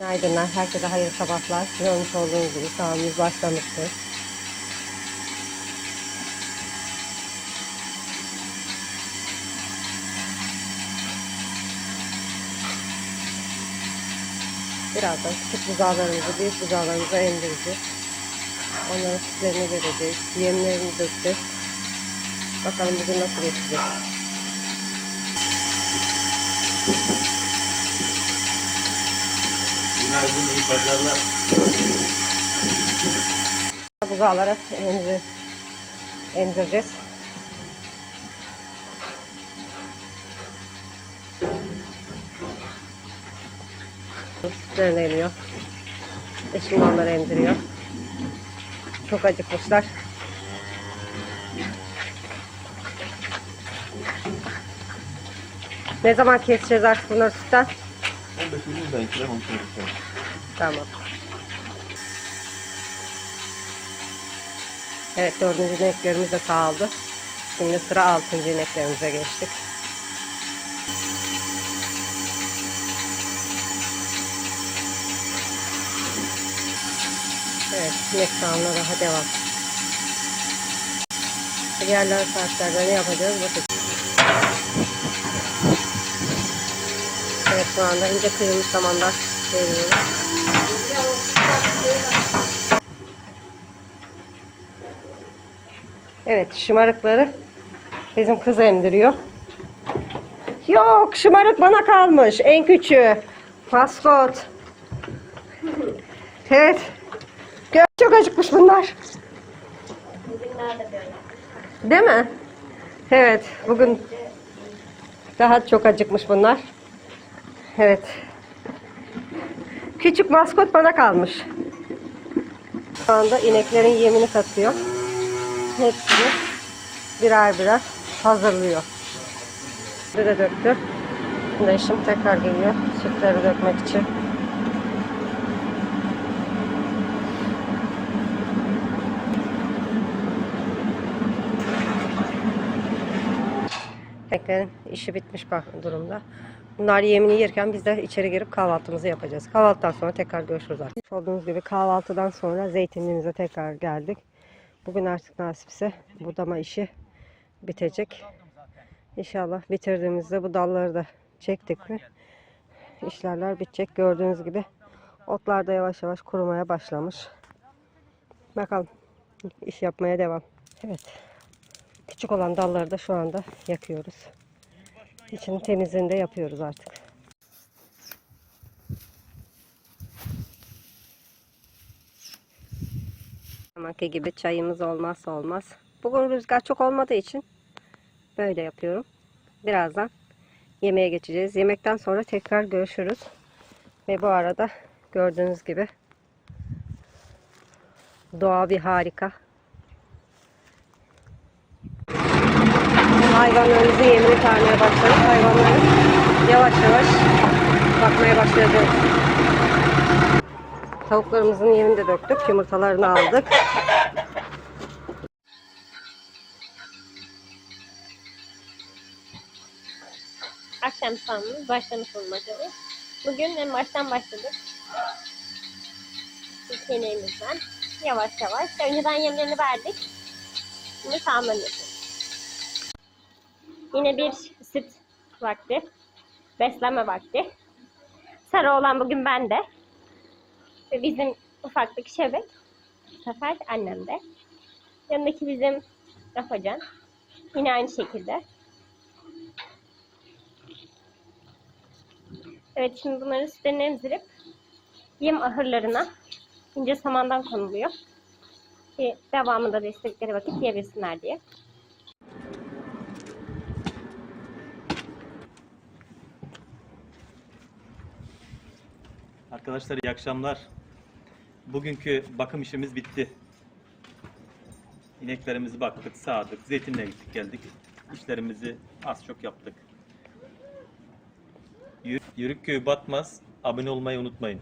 Günaydınlar, herkese hayırlı sabahlar. Görmüş olduğunuz gibi sahamız başlamıştır. Birazdan küçük buzağlarımızı, büyük buzağlarımızı emdireceğiz. Onların sütlerini vereceğiz. Yemlerini dökeceğiz. Bakalım bugün nasıl geçecek. Günaydın, iyi pazarlar. Buzağlara emzi, emzireceğiz. Sütlerini emiyor. Onları emziriyor. Çok acıkmışlar. Ne zaman keseceğiz artık bunları sütten? 15 gün ben kirem 12 gün. Tamam. Evet dördüncü ineklerimiz de sağladı. Şimdi sıra altıncı ineklerimize geçtik. Evet inek sağımına daha devam. Diğerler saatlerde ne yapacağız bakın. Evet şu anda ince kıyılmış samanlar veriyoruz. Evet şımarıkları bizim kız emdiriyor. Yok şımarık bana kalmış en küçüğü. Maskot. Evet. Gör çok acıkmış bunlar. Değil mi? Evet bugün daha çok acıkmış bunlar. Evet. Küçük maskot bana kalmış. Şu anda ineklerin yemini katıyor. Hepsini birer birer hazırlıyor. Bir de döktü. Şimdi eşim tekrar geliyor sütleri dökmek için. Teklerin işi bitmiş bak durumda. Bunlar yemini yerken biz de içeri girip kahvaltımızı yapacağız. Kahvaltıdan sonra tekrar görüşürüz artık. Olduğunuz gibi kahvaltıdan sonra zeytinliğimize tekrar geldik. Bugün artık nasipse budama işi bitecek. İnşallah bitirdiğimizde bu dalları da çektik mi işlerler bitecek. Gördüğünüz gibi otlar da yavaş yavaş kurumaya başlamış. Bakalım iş yapmaya devam. Evet. Küçük olan dalları da şu anda yakıyoruz. İçinin temizliğini de yapıyoruz artık. Zamanki gibi çayımız olmazsa olmaz. Bugün rüzgar çok olmadığı için böyle yapıyorum. Birazdan yemeğe geçeceğiz. Yemekten sonra tekrar görüşürüz. Ve bu arada gördüğünüz gibi doğa bir harika. Hayvanlarımızın yemini tarmaya başladık. Hayvanları yavaş yavaş bakmaya başlayacağız. Tavuklarımızın yemini de döktük. Yumurtalarını aldık. akşam sahamız başlamış olmaktadır. Bugün en baştan başladık. İlk yemeğimizden. Yavaş yavaş. Önceden yemlerini verdik. Şimdi yapıyoruz. Yine bir süt vakti. Beslenme vakti. Sarı olan bugün bende. Ve bizim ufaklık şebek. Bu sefer annemde. Yanındaki bizim Rafacan. Yine aynı şekilde. Evet şimdi bunları sütlerini emzirip yem ahırlarına ince samandan konuluyor. Ki devamında da istedikleri vakit yiyebilsinler diye. Arkadaşlar iyi akşamlar. Bugünkü bakım işimiz bitti. İneklerimizi baktık, sağdık, zeytinle gittik geldik. İşlerimizi az çok yaptık. Yürük, Yürük köyü batmaz. Abone olmayı unutmayın.